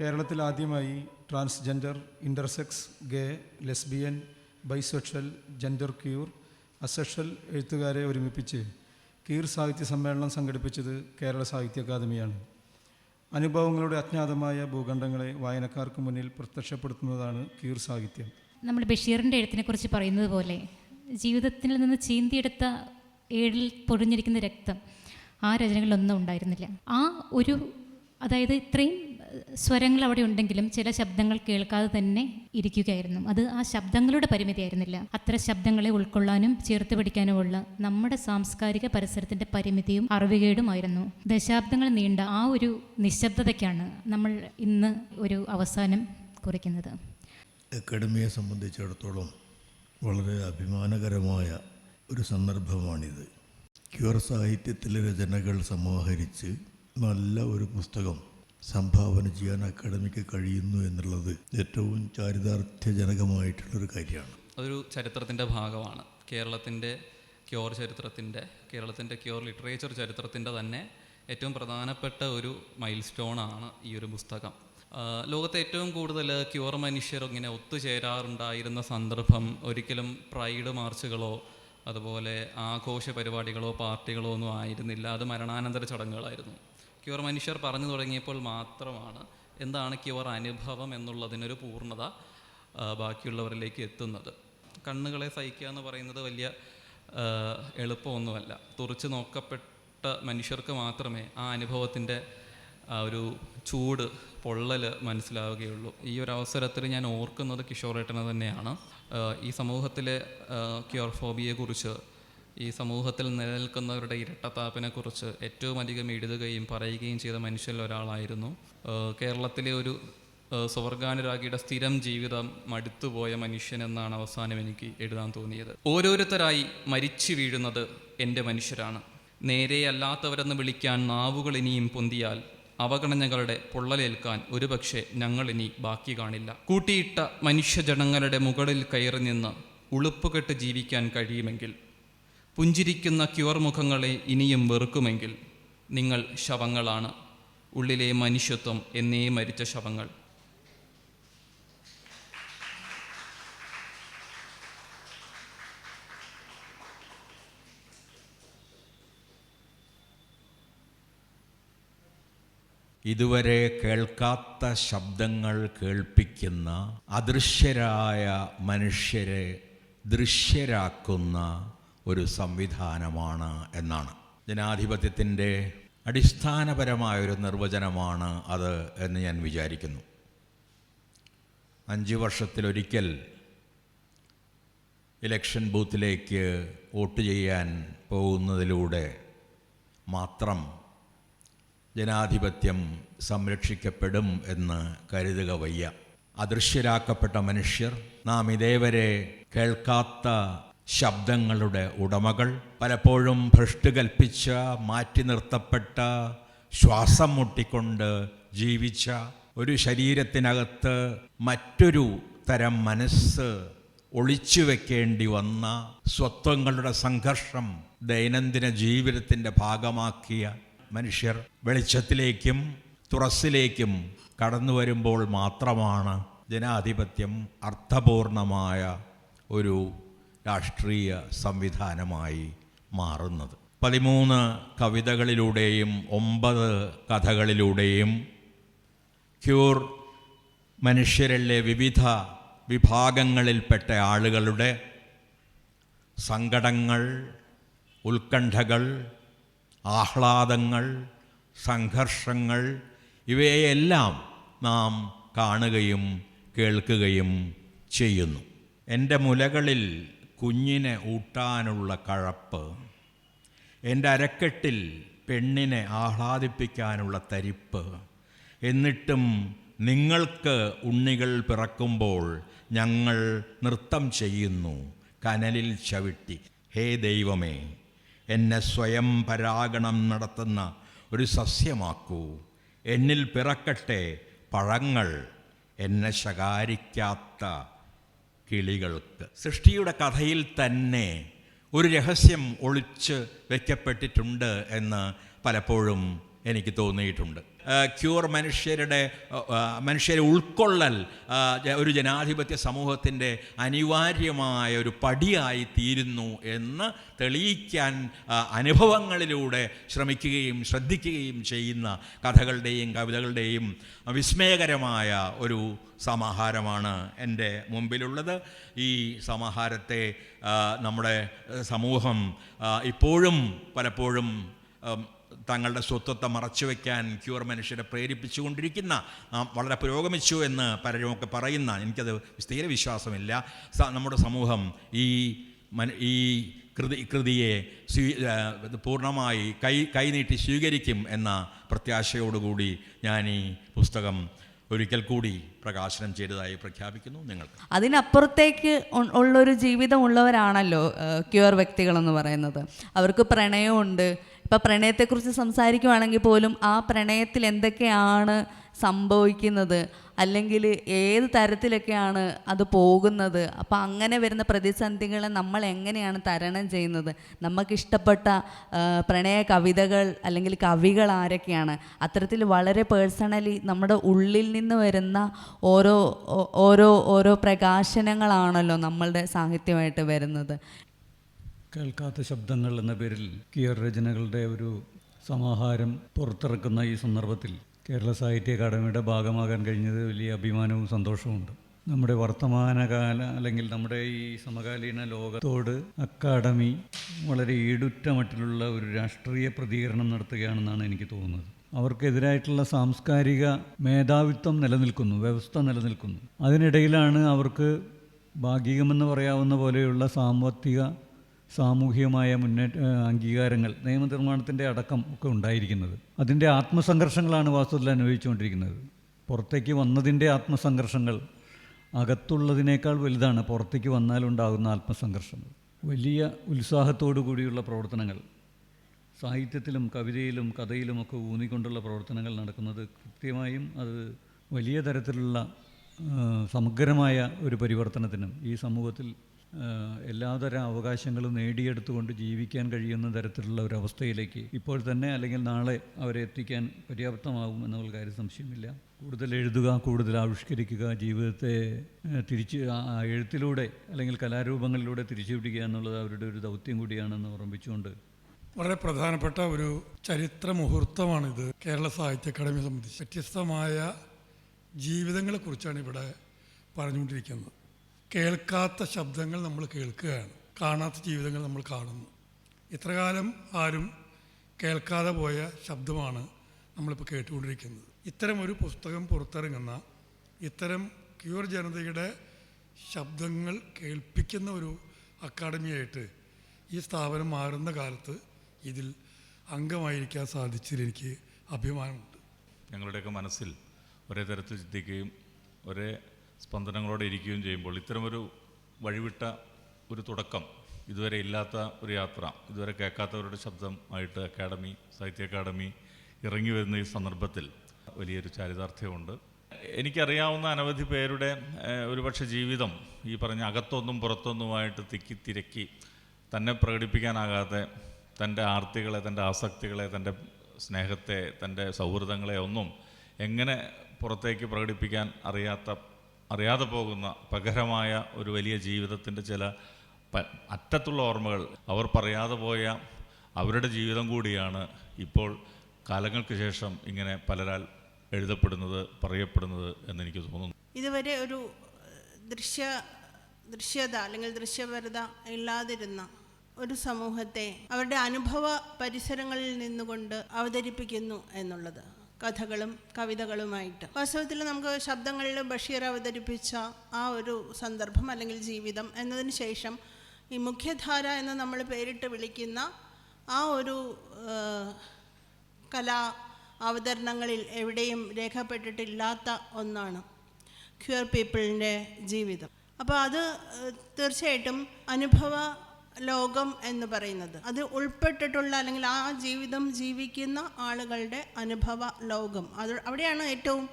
കേരളത്തിൽ ആദ്യമായി transgender intersex gay lesbian bisexual gender queer asexual എഴുത്തുകാരെ ഒരുമിപ്പിച്ച് കീർ സാഹിത്യ സമ്മേളനം സംഘടിപ്പിച്ചത് കേരള സാഹിത്യ അക്കാദമിയാണ്. അനുഭവങ്ങളുടെ അജ്ഞാതമായ ഭൂഖണ്ഡങ്ങളെ വായനക്കാർക്ക് മുന്നിൽ പ്രത്യക്ഷപ്പെടുത്തുന്നതാണ് കീർ സാഹിത്യം. നമ്മൾ ബഷീറിന്റെ എഴുത്തിനെക്കുറിച്ച് പറയുന്നത് പോലെ ജീവിതത്തിൽ നിന്ന് ചീന്തിയെടുത്ത ഏഴിൽ പൊഴിഞ്ഞിരിക്കുന്ന രക്തം ആ രചനകളിലൊന്നും ഉണ്ടായിരുന്നില്ല. ആ ഒരു അതായത് ഇത്രയും സ്വരങ്ങൾ അവിടെ ഉണ്ടെങ്കിലും ചില ശബ്ദങ്ങൾ കേൾക്കാതെ തന്നെ ഇരിക്കുകയായിരുന്നു. അത് ആ ശബ്ദങ്ങളുടെ പരിമിതിയായിരുന്നില്ല. അത്ര ശബ്ദങ്ങളെ ഉൾക്കൊള്ളാനും ചേർത്ത് പിടിക്കാനുമുള്ള നമ്മുടെ സാംസ്കാരിക പരിസരത്തിന്റെ പരിമിതിയും അറിവുകേടുമായിരുന്നു. ദശാബ്ദങ്ങൾ നീണ്ട ആ ഒരു നിശബ്ദതയ്ക്കാണ് നമ്മൾ ഇന്ന് ഒരു അവസാനം കുറിക്കുന്നത്. അക്കാഡമിയെ സംബന്ധിച്ചിടത്തോളം വളരെ അഭിമാനകരമായ ഒരു സന്ദർഭമാണിത്. ക്യൂർ സാഹിത്യത്തിലെ രചനകൾ സമാഹരിച്ച് നല്ല ഒരു പുസ്തകം സംഭാവന ചെയ്യാൻ അക്കാഡമിക്ക് കഴിയുന്നു എന്നുള്ളത് ഏറ്റവും ചാരിതാർത്ഥ്യജനകമായിട്ടുള്ളൊരു കാര്യമാണ്. അതൊരു ചരിത്രത്തിന്റെ ഭാഗമാണ്. കേരളത്തിന്റെ ക്യോർ ചരിത്രത്തിന്റെ കേരളത്തിന്റെ ക്യോർ ലിറ്ററേച്ചർ ചരിത്രത്തിന്റെ തന്നെ ഏറ്റവും പ്രധാനപ്പെട്ട ഒരു മൈൽ സ്റ്റോണാണ് ഈ ഒരു പുസ്തകം. ലോകത്തെ ഏറ്റവും കൂടുതൽ ക്യൂർ മനുഷ്യർ ഇങ്ങനെ ഒത്തുചേരാറുണ്ടായിരുന്ന സന്ദർഭം ഒരിക്കലും പ്രൈഡ് മാർച്ചുകളോ അതുപോലെ ആഘോഷ പരിപാടികളോ പാർട്ടികളോ ഒന്നും ആയിരുന്നില്ല. അത് മരണാനന്തര ചടങ്ങുകളായിരുന്നു. ക്യൂർ മനുഷ്യർ പറഞ്ഞു തുടങ്ങിയപ്പോൾ മാത്രമാണ് എന്താണ് ക്യൂർ അനുഭവം എന്നുള്ളതിനൊരു പൂർണത ബാക്കിയുള്ളവരിലേക്ക് എത്തുന്നത്. കണ്ണുകളെ സഹിക്കുക എന്ന് പറയുന്നത് വലിയ എളുപ്പമൊന്നുമല്ല. തുറച്ചു നോക്കപ്പെട്ട മനുഷ്യർക്ക് മാത്രമേ ആ അനുഭവത്തിന്റെ ഒരു ചൂട് പൊള്ളൽ മനസ്സിലാവുകയുള്ളൂ. ഈ ഒരു അവസരത്തിൽ ഞാൻ ഓർക്കുന്നത് കിഷോറേട്ടനെ തന്നെയാണ്. ഈ സമൂഹത്തിലെ ക്യൂർഫോബിയെക്കുറിച്ച് ഈ സമൂഹത്തിൽ നിലനിൽക്കുന്നവരുടെ ഇരട്ടത്താപ്പിനെക്കുറിച്ച് ഏറ്റവും അധികം എഴുതുകയും പറയുകയും ചെയ്ത മനുഷ്യരിൽ ഒരാളായിരുന്നു. കേരളത്തിലെ ഒരു സുവർഗാനുരാഗിയുടെ സ്ഥിരം ജീവിതം മടുത്തുപോയ മനുഷ്യൻ എന്നാണ് അവസാനം എനിക്ക് എഴുതാൻ തോന്നിയത്. ഓരോരുത്തരായി മരിച്ചു വീഴുന്നത് എന്റെ മനുഷ്യരാണ്. നേരെയല്ലാത്തവരെന്ന് വിളിക്കാൻ നാവുകൾ ഇനിയും പൊന്തിയാൽ അവഗണനകളുടെ പൊള്ളലേൽക്കാൻ ഒരുപക്ഷെ ഞങ്ങളിനി ബാക്കി കാണില്ല. കൂട്ടിയിട്ട മനുഷ്യജനങ്ങളുടെ മുകളിൽ കയറി നിന്ന് ഉളുപ്പുകെട്ട് ജീവിക്കാൻ കഴിയുമെങ്കിൽ പുഞ്ചിരിക്കുന്ന ക്യൂർ മുഖങ്ങളെ ഇനിയും വെറുക്കുമെങ്കിൽ നിങ്ങൾ ശവങ്ങളാണ്. ഉള്ളിലെ മനുഷ്യത്വം എന്നേ മരിച്ച ശവങ്ങൾ. ഇതുവരെ കേൾക്കാത്ത ശബ്ദങ്ങൾ കേൾപ്പിക്കുന്ന അദൃശ്യരായ മനുഷ്യരെ ദൃശ്യരാക്കുന്ന ഒരു സംവിധാനമാണ് എന്നാണ്. ജനാധിപത്യത്തിന്റെ അടിസ്ഥാനപരമായൊരു നിർവചനമാണ് അത് എന്ന് ഞാൻ വിചാരിക്കുന്നു. അഞ്ച് വർഷത്തിലൊരിക്കൽ ഇലക്ഷൻ ബൂത്തിലേക്ക് വോട്ട് ചെയ്യാൻ പോകുന്നതിലൂടെ മാത്രം ജനാധിപത്യം സംരക്ഷിക്കപ്പെടും എന്ന് കരുതുക വയ്യ. അദൃശ്യരാക്കപ്പെട്ട മനുഷ്യർ നാം ഇതേവരെ കേൾക്കാത്ത ശബ്ദങ്ങളുടെ ഉടമകൾ പലപ്പോഴും ഭ്രഷ്ട് കൽപ്പിച്ച മാറ്റി നിർത്തപ്പെട്ട ശ്വാസം മുട്ടിക്കൊണ്ട് ജീവിച്ച ഒരു ശരീരത്തിനകത്ത് മറ്റൊരു തരം മനസ്സ് ഒളിച്ചു വെക്കേണ്ടി വന്ന സ്വത്വങ്ങളുടെ സംഘർഷം ദൈനംദിന ജീവിതത്തിന്റെ ഭാഗമാക്കിയ മനുഷ്യർ വെളിച്ചത്തിലേക്കും തുറസ്സിലേക്കും കടന്നു വരുമ്പോൾ മാത്രമാണ് ജനാധിപത്യം അർത്ഥപൂർണമായ ഒരു രാഷ്ട്രീയ സംവിധാനമായി മാറുന്നത്. പതിമൂന്ന് കവിതകളിലൂടെയും ഒമ്പത് കഥകളിലൂടെയും ക്യൂർ മനുഷ്യരിലെ വിവിധ വിഭാഗങ്ങളിൽപ്പെട്ട ആളുകളുടെ സങ്കടങ്ങൾ ഉത്കണ്ഠകൾ ആഹ്ലാദങ്ങൾ സംഘർഷങ്ങൾ ഇവയെല്ലാം നാം കാണുകയും കേൾക്കുകയും ചെയ്യുന്നു. എന്റെ മുലകളിൽ കുഞ്ഞിനെ ഊട്ടാനുള്ള കഴപ്പ് എന്റെ അരക്കെട്ടിൽ പെണ്ണിനെ ആഹ്ലാദിപ്പിക്കാനുള്ള തരിപ്പ് എന്നിട്ടും നിങ്ങൾക്ക് ഉണ്ണികൾ പിറക്കുമ്പോൾ ഞങ്ങൾ നൃത്തം ചെയ്യുന്നു കനലിൽ ചവിട്ടി. ഹേ ദൈവമേ എന്നെ സ്വയം പരാഗണം നടത്തുന്ന ഒരു സസ്യമാക്കൂ. എന്നിൽ പിറക്കട്ടെ പഴങ്ങൾ എന്നെ ശകാരിക്കാത്ത കിളികൾക്ക്. സൃഷ്ടിയുടെ കഥയിൽ തന്നെ ഒരു രഹസ്യം ഒളിച്ച് വയ്ക്കപ്പെട്ടിട്ടുണ്ട് എന്ന് പലപ്പോഴും എനിക്ക് തോന്നിയിട്ടുണ്ട്. ക്യൂർ മനുഷ്യരുടെ മനുഷ്യരെ ഉൾക്കൊള്ളൽ ഒരു ജനാധിപത്യ സമൂഹത്തിന്റെ അനിവാര്യമായ ഒരു പടിയായി തീരുന്നു എന്ന് തെളിയിക്കാൻ അനുഭവങ്ങളിലൂടെ ശ്രമിക്കുകയും ശ്രദ്ധിക്കുകയും ചെയ്യുന്ന കഥകളുടെയും കവിതകളുടെയും വിസ്മയകരമായ ഒരു സമാഹാരമാണ് എന്റെ മുമ്പിലുള്ളത്. ഈ സമാഹാരത്തെ നമ്മുടെ സമൂഹം ഇപ്പോഴും പലപ്പോഴും തങ്ങളുടെ സ്വത്വത്തെ മറച്ചുവെക്കാൻ ക്യൂർ മനുഷ്യരെ പ്രേരിപ്പിച്ചുകൊണ്ടിരിക്കുന്ന വളരെ പുരോഗമിച്ചു എന്ന് പലരുമൊക്കെ പറയുന്ന എനിക്കത് സ്ഥിര വിശ്വാസമില്ല. നമ്മുടെ സമൂഹം ഈ ഈ കൃതി കൃതിയെ സ്വീ പൂർണമായി കൈ കൈനീട്ടി സ്വീകരിക്കും എന്ന പ്രത്യാശയോടുകൂടി ഞാൻ ഈ പുസ്തകം ഒരിക്കൽ കൂടി പ്രകാശനം ചെയ്തതായി പ്രഖ്യാപിക്കുന്നു നിങ്ങൾ അതിനപ്പുറത്തേക്ക് ഉള്ളൊരു ജീവിതം ഉള്ളവരാണല്ലോ ക്യൂർ വ്യക്തികളെന്ന് പറയുന്നത്. അവർക്ക് പ്രണയമുണ്ട് ഇപ്പം പ്രണയത്തെക്കുറിച്ച് സംസാരിക്കുവാണെങ്കിൽ പോലും ആ പ്രണയത്തിൽ എന്തൊക്കെയാണ് സംഭവിക്കുന്നത്? അല്ലെങ്കിൽ ഏത് തരത്തിലൊക്കെയാണ് അത് പോകുന്നത്? അപ്പോൾ അങ്ങനെ വരുന്ന പ്രതിസന്ധികളെ നമ്മൾ എങ്ങനെയാണ് തരണം ചെയ്യുന്നത്? നമുക്കിഷ്ടപ്പെട്ട പ്രണയ കവിതകൾ അല്ലെങ്കിൽ കവികൾ ആരൊക്കെയാണ്? അത്തരത്തിൽ വളരെ പേഴ്സണലി നമ്മുടെ ഉള്ളിൽ നിന്ന് വരുന്ന ഓരോ ഓരോ ഓരോ പ്രകാശനങ്ങളാണല്ലോ നമ്മളുടെ സാഹിത്യമായിട്ട് വരുന്നത്. കേൾക്കാത്ത ശബ്ദങ്ങൾ എന്ന പേരിൽ കിയർ രചനകളുടെ ഒരു സമാഹാരം പുറത്തിറക്കുന്ന ഈ സന്ദർഭത്തിൽ കേരള സാഹിത്യ അക്കാദമിയുടെ ഭാഗമാകാൻ കഴിഞ്ഞത് വലിയ അഭിമാനവും സന്തോഷവുമുണ്ട്. നമ്മുടെ വർത്തമാനകാല അല്ലെങ്കിൽ നമ്മുടെ ഈ സമകാലീന ലോകത്തോട് അക്കാദമി വളരെ ഈടുറ്റ മട്ടിലുള്ള ഒരു രാഷ്ട്രീയ പ്രതികരണം നടത്തുകയാണെന്നാണ് എനിക്ക് തോന്നുന്നത്. അവർക്കെതിരായിട്ടുള്ള സാംസ്കാരിക മേധാവിത്വം നിലനിൽക്കുന്നു വ്യവസ്ഥ നിലനിൽക്കുന്നു. അതിനിടയിലാണ് അവർക്ക് ഭാഗികമെന്ന് പറയാവുന്ന പോലെയുള്ള സാമ്പത്തിക സാമൂഹികമായ മുന്നേറ്റ അംഗീകാരങ്ങൾ നിയമനിർമ്മാണത്തിന്റെ അടക്കം ഒക്കെ ഉണ്ടായിരിക്കുന്നത്. അതിന്റെ ആത്മസംഘർഷങ്ങളാണ് വാസ്തവത്തിൽ അനുഭവിച്ചുകൊണ്ടിരിക്കുന്നത്. പുറത്തേക്ക് വന്നതിന്റെ ആത്മസംഘർഷങ്ങൾ അകത്തുള്ളതിനേക്കാൾ വലുതാണ് പുറത്തേക്ക് വന്നാലുണ്ടാകുന്ന ആത്മസംഘർഷങ്ങൾ. വലിയ ഉത്സാഹത്തോടു കൂടിയുള്ള പ്രവർത്തനങ്ങൾ സാഹിത്യത്തിലും കവിതയിലും കഥയിലും കഥയിലുമൊക്കെ ഊന്നിക്കൊണ്ടുള്ള പ്രവർത്തനങ്ങൾ നടക്കുന്നത് കൃത്യമായും അത് വലിയ തരത്തിലുള്ള സമഗ്രമായ ഒരു പരിവർത്തനത്തിനും ഈ സമൂഹത്തിൽ എല്ലാതര അവകാശങ്ങളും നേടിയെടുത്തുകൊണ്ട് ജീവിക്കാൻ കഴിയുന്ന തരത്തിലുള്ള ഒരു അവസ്ഥയിലേക്ക് ഇപ്പോൾ തന്നെ അല്ലെങ്കിൽ നാളെ അവരെ എത്തിക്കാൻ പര്യാപ്തമാകും എന്നുള്ള കാര്യം സംശയമില്ല. കൂടുതൽ എഴുതുക കൂടുതൽ ആവിഷ്കരിക്കുക ജീവിതത്തെ തിരിച്ച് എഴുത്തിലൂടെ അല്ലെങ്കിൽ കലാരൂപങ്ങളിലൂടെ തിരിച്ചു പിടിക്കുക എന്നുള്ളത് അവരുടെ ഒരു ദൗത്യം കൂടിയാണെന്ന് ഓർമ്മിച്ചുകൊണ്ട് വളരെ പ്രധാനപ്പെട്ട ഒരു ചരിത്ര മുഹൂർത്തമാണിത് കേരള സാഹിത്യ അക്കാദമിയെ സംബന്ധിച്ച്. വ്യത്യസ്തമായ ജീവിതങ്ങളെക്കുറിച്ചാണ് ഇവിടെ പറഞ്ഞുകൊണ്ടിരിക്കുന്നത്. കേൾക്കാത്ത ശബ്ദങ്ങൾ നമ്മൾ കേൾക്കുകയാണ്. കാണാത്ത ജീവിതങ്ങൾ നമ്മൾ കാണുന്നു. ഇത്രകാലം ആരും കേൾക്കാതെ പോയ ശബ്ദമാണ് നമ്മളിപ്പോൾ കേട്ടുകൊണ്ടിരിക്കുന്നത്. ഇത്തരം ഒരു പുസ്തകം പുറത്തിറങ്ങുന്ന ഇത്തരം ക്യൂർ ജനതയുടെ ശബ്ദങ്ങൾ കേൾപ്പിക്കുന്ന ഒരു അക്കാഡമിയായിട്ട് ഈ സ്ഥാപനം മാറുന്ന കാലത്ത് ഇതിൽ അംഗമായിരിക്കാൻ സാധിച്ചതിൽ എനിക്ക് അഭിമാനമുണ്ട്. ഞങ്ങളുടെയൊക്കെ മനസ്സിൽ ഒരേ തരത്തിൽ ചിന്തിക്കുകയും ഒരേ സ്പന്ദനങ്ങളോടെ ഇരിക്കുകയും ചെയ്യുമ്പോൾ ഇത്തരമൊരു വഴിവിട്ട ഒരു തുടക്കം ഇതുവരെ ഇല്ലാത്ത ഒരു യാത്ര ഇതുവരെ കേൾക്കാത്തവരുടെ ശബ്ദമായിട്ട് അക്കാഡമി സാഹിത്യ അക്കാഡമി ഇറങ്ങി വരുന്ന ഈ സന്ദർഭത്തിൽ വലിയൊരു ചാരിതാർത്ഥ്യമുണ്ട്. എനിക്കറിയാവുന്ന അനവധി പേരുടെ ഒരുപക്ഷെ ജീവിതം ഈ പറഞ്ഞ അകത്തൊന്നും പുറത്തൊന്നുമായിട്ട് തിക്കി തിരക്കി തന്നെ പ്രകടിപ്പിക്കാനാകാതെ തന്റെ ആർത്തികളെ തന്റെ ആസക്തികളെ തന്റെ സ്നേഹത്തെ തന്റെ സൗഹൃദങ്ങളെ ഒന്നും എങ്ങനെ പുറത്തേക്ക് പ്രകടിപ്പിക്കാൻ അറിയാത്ത അറിയാതെ പോകുന്ന പകരമായ ഒരു വലിയ ജീവിതത്തിന്റെ ചില അറ്റത്തുള്ള ഓർമ്മകൾ. അവർ പറയാതെ പോയ അവരുടെ ജീവിതം കൂടിയാണ് ഇപ്പോൾ കാലങ്ങൾക്ക് ശേഷം ഇങ്ങനെ പലരാൽ എഴുതപ്പെടുന്നത് പറയപ്പെടുന്നത് എന്നെനിക്ക് തോന്നുന്നു. ഇതുവരെ ഒരു ദൃശ്യ ദൃശ്യത അല്ലെങ്കിൽ ദൃശ്യപരത ഇല്ലാതിരുന്ന ഒരു സമൂഹത്തെ അവരുടെ അനുഭവ പരിസരങ്ങളിൽ നിന്നുകൊണ്ട് അവതരിപ്പിക്കുന്നു എന്നുള്ളത്. കഥകളും കവിതകളുമായിട്ട്. വാസ്തവത്തിൽ നമുക്ക് ശബ്ദങ്ങളിൽ ബഷീർ അവതരിപ്പിച്ച ആ ഒരു സന്ദർഭം അല്ലെങ്കിൽ ജീവിതം എന്നതിന് ശേഷം ഈ മുഖ്യധാര എന്ന് നമ്മൾ പേരിട്ട് വിളിക്കുന്ന ആ ഒരു കലാ അവതരണങ്ങളിൽ എവിടെയും രേഖപ്പെട്ടിട്ടില്ലാത്ത ഒന്നാണ് ക്യൂർ പീപ്പിളിന്റെ ജീവിതം. അപ്പോൾ അത് തീർച്ചയായിട്ടും അനുഭവ ലോകം എന്ന് പറയുന്നത്. അത് ഉൾപ്പെട്ടിട്ടുള്ള അല്ലെങ്കിൽ ആ ജീവിതം ജീവിക്കുന്ന ആളുകളുടെ അനുഭവ ലോകം. അത് അവിടെയാണ് ഏറ്റവും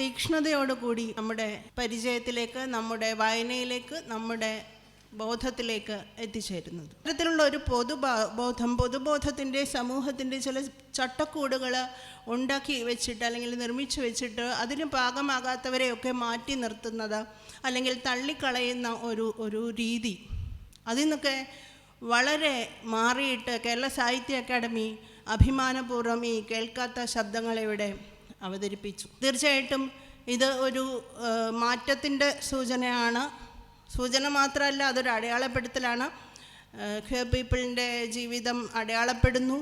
തീക്ഷ്ണതയോടുകൂടി നമ്മുടെ പരിചയത്തിലേക്ക് നമ്മുടെ വായനയിലേക്ക് നമ്മുടെ ബോധത്തിലേക്ക് എത്തിച്ചേരുന്നത്. ഇത്തരത്തിലുള്ള ഒരു പൊതു ബോധം പൊതുബോധത്തിന്റെ സമൂഹത്തിന്റെ ചില ചട്ടക്കൂടുകൾ ഉണ്ടാക്കി വെച്ചിട്ട് അല്ലെങ്കിൽ നിർമ്മിച്ചു വെച്ചിട്ട് അതിന് പാകമാകാത്തവരെയൊക്കെ മാറ്റി നിർത്തുന്നത് അല്ലെങ്കിൽ തള്ളിക്കളയുന്ന ഒരു ഒരു രീതി. അതിൽ നിന്നൊക്കെ വളരെ മാറിയിട്ട് കേരള സാഹിത്യ അക്കാദമി അഭിമാനപൂർവം ഈ കേൾക്കാത്ത ശബ്ദങ്ങളിവിടെ അവതരിപ്പിച്ചു. തീർച്ചയായിട്ടും ഇത് ഒരു മാറ്റത്തിന്റെ സൂചനയാണ്. സൂചന മാത്രമല്ല അതൊരു അടയാളപ്പെടുത്തലാണ്. ക്യൂർ പീപ്പിളിന്റെ ജീവിതം അടയാളപ്പെടുന്നു.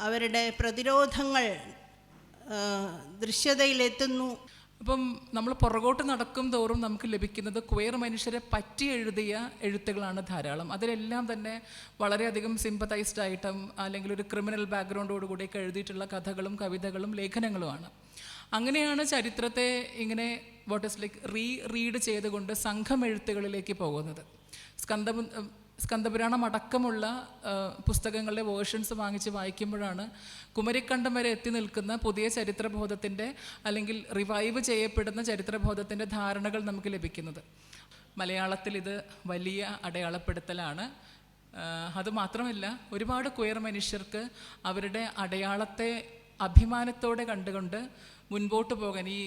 അവരുടെ പ്രതിരോധങ്ങൾ ദൃശ്യതയിലെത്തുന്നു. അപ്പം നമ്മൾ പുറകോട്ട് നടക്കും തോറും നമുക്ക് ലഭിക്കുന്നത് ക്വയർ മനുഷ്യരെ പറ്റി എഴുതിയ എഴുത്തുകളാണ് ധാരാളം. അതിലെല്ലാം തന്നെ വളരെയധികം സിമ്പത്തൈസ്ഡ് ആയിട്ടും അല്ലെങ്കിൽ ഒരു ക്രിമിനൽ ബാക്ക്ഗ്രൗണ്ടോടുകൂടിയൊക്കെ എഴുതിയിട്ടുള്ള കഥകളും കവിതകളും ലേഖനങ്ങളുമാണ്. അങ്ങനെയാണ് ചരിത്രത്തെ ഇങ്ങനെ what is like re read ചെയ്തുകൊണ്ട് സംഘം എഴുത്തുകളിലേക്ക് പോകുന്നത്. സ്കന്ദ സ്കന്ദപുരാണം അടക്കമുള്ള പുസ്തകങ്ങളുടെ വേർഷൻസ് വാങ്ങിച്ച് വായിക്കുമ്പോഴാണ് കുമരിക്കണ്ടം വരെ എത്തി നിൽക്കുന്ന പുതിയ ചരിത്രബോധത്തിന്റെ അല്ലെങ്കിൽ റിവൈവ് ചെയ്യപ്പെടുന്ന ചരിത്രബോധത്തിന്റെ ധാരണകൾ നമുക്ക് ലഭിക്കുന്നത്. മലയാളത്തിൽ ഇത് വലിയ അടയാളപ്പെടുത്തലാണ്. അതുമാത്രമല്ല ഒരുപാട് കുയർ മനുഷ്യർക്ക് അവരുടെ അടയാളത്തെ അഭിമാനത്തോടെ കണ്ടുകൊണ്ട് മുൻപോട്ട് പോകാൻ. ഈ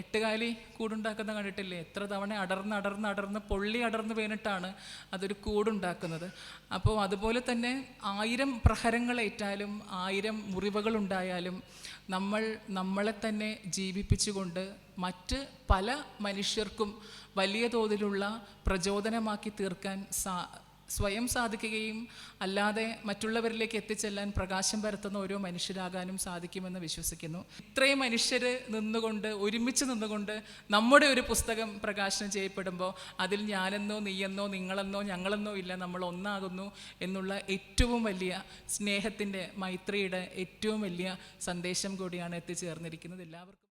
എട്ടുകാലി കൂടുണ്ടാക്കുന്ന കണ്ടിട്ടില്ലേ? എത്ര തവണ അടർന്ന് അടർന്ന് അടർന്ന് പൊള്ളി അടർന്ന് വീണിട്ടാണ് അതൊരു കൂടുണ്ടാക്കുന്നത്. അപ്പോൾ അതുപോലെ തന്നെ ആയിരം പ്രഹരങ്ങളേറ്റാലും ആയിരം മുറിവുകളുണ്ടായാലും നമ്മൾ നമ്മളെ തന്നെ ജീവിപ്പിച്ചുകൊണ്ട് മറ്റ് പല മനുഷ്യർക്കും വലിയ തോതിലുള്ള പ്രചോദനമാക്കി തീർക്കാൻ സാ സ്വയം സാധിക്കുകയും അല്ലാതെ മറ്റുള്ളവരിലേക്ക് എത്തിച്ചെല്ലാൻ പ്രകാശം പരത്തുന്ന ഓരോ മനുഷ്യരാകാനും സാധിക്കുമെന്ന് വിശ്വസിക്കുന്നു. ഇത്രയും മനുഷ്യർ നിന്നുകൊണ്ട് ഒരുമിച്ച് നിന്നുകൊണ്ട് നമ്മുടെ ഒരു പുസ്തകം പ്രകാശനം ചെയ്യപ്പെടുമ്പോൾ അതിൽ ഞാനെന്നോ നീയെന്നോ നിങ്ങളെന്നോ ഞങ്ങളെന്നോ ഇല്ല നമ്മൾ ഒന്നാകുന്നു എന്നുള്ള ഏറ്റവും വലിയ സ്നേഹത്തിന്റെ മൈത്രിയുടെ ഏറ്റവും വലിയ സന്ദേശം കൂടിയാണ് എത്തിച്ചേർന്നിരിക്കുന്നത്. എല്ലാവർക്കും